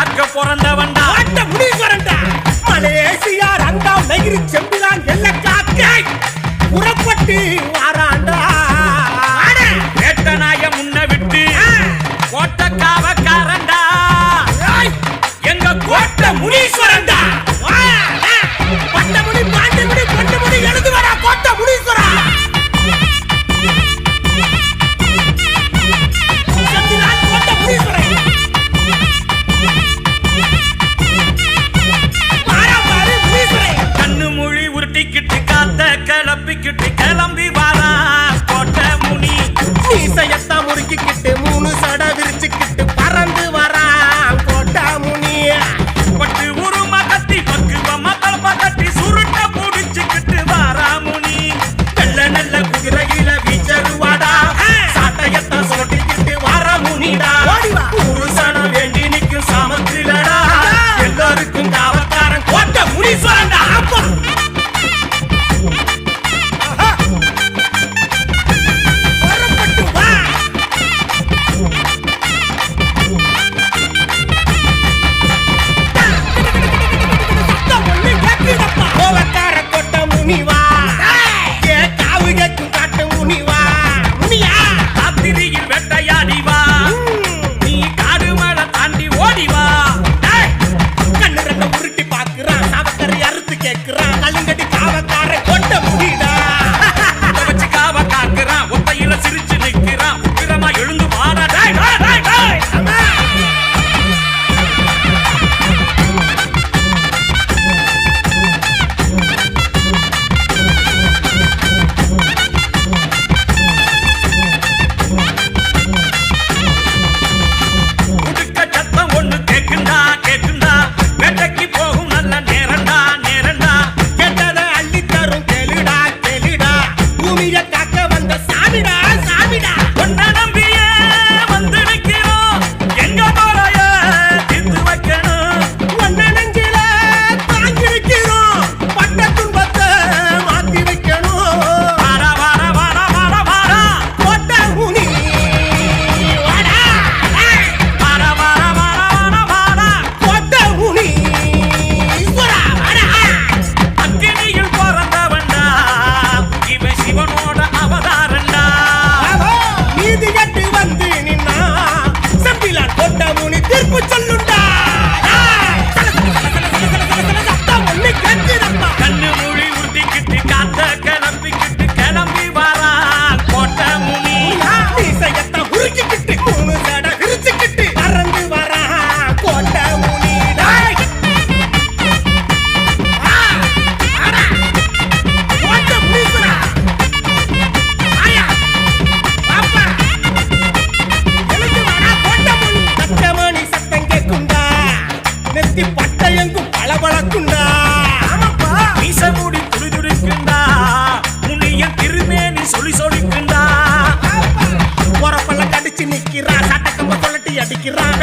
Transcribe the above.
நாட்க பிறந்தவன்டா. அந்த முடிவரண்டா மலேசியா ரங்கா நகிரி செம்பிலான் எல்ல காக்கை புறப்பட்டு Scheiße an der Hammer! கத்தி பட்டயங்கும் பளபளக்குண்டா. வீசமுடி துடிதுடிக்குண்டா முனிய திருமேனி சொல்லி சொல்லிக்குண்டா. உரப்பெல்லாம் கடிச்சு நிக்கிறா சட்டக்கம்ப கொலட்டி அடிக்கிறான்